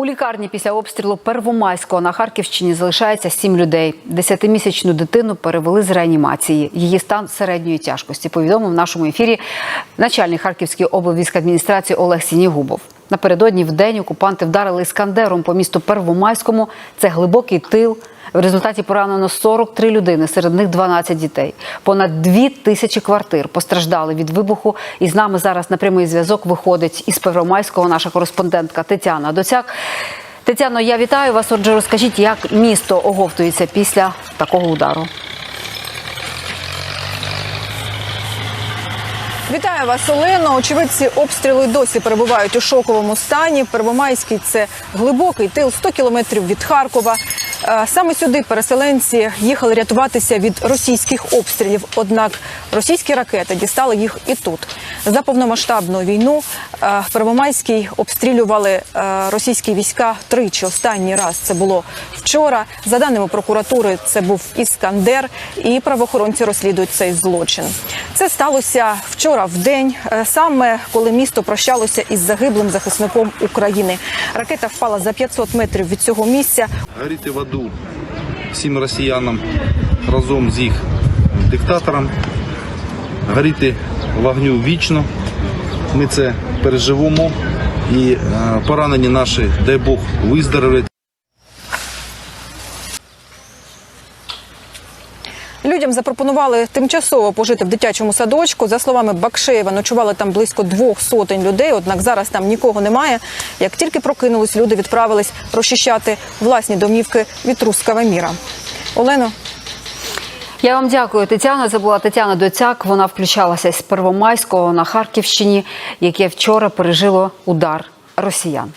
У лікарні після обстрілу Первомайського на Харківщині залишається сім людей. Десятимісячну дитину перевели з реанімації. Її стан середньої тяжкості. Повідомив в нашому ефірі начальник Харківської облвійськадміністрації Олег Сінігубов. Напередодні в день окупанти вдарили іскандером по місту Первомайському. Це глибокий тил. В результаті поранено 43 людини, серед них 12 дітей. Понад 2 тисячі квартир постраждали від вибуху. І з нами зараз на прямий зв'язок виходить із Первомайського наша кореспондентка Тетяна Доцяк. Тетяно, я вітаю вас. Отже, розкажіть, як місто оговтується після такого удару. Вітаю вас, Олено. Очевидці обстрілу й досі перебувають у шоковому стані. Первомайський це глибокий тил 100 кілометрів від Харкова. Е, Саме сюди переселенці їхали рятуватися від російських обстрілів. Однак російські ракети дістали їх і тут. За повномасштабну війну е, Первомайський обстрілювали е, російські війська тричі. Останній раз це було вчора. За даними прокуратури, це був іскандер, і правоохоронці розслідують цей злочин. Це сталося вчора в день, е, саме коли місто прощалося із загиблим захисником України. Ракета впала за 500 метрів від цього місця. горіти в аду всім росіянам разом з їх диктатором, горіти вогню вічно. Ми це переживемо і е, поранені наші, дай Бог, виздоровлять. Людям запропонували тимчасово пожити в дитячому садочку. За словами Бакшеєва, ночували там близько двох сотень людей. Однак зараз там нікого немає. Як тільки прокинулись, люди відправились розчищати власні домівки від руского міра. Олено. Я вам дякую, Тетяна. Це була Тетяна Доцяк. Вона включалася з Первомайського на Харківщині, яке вчора пережило удар росіян.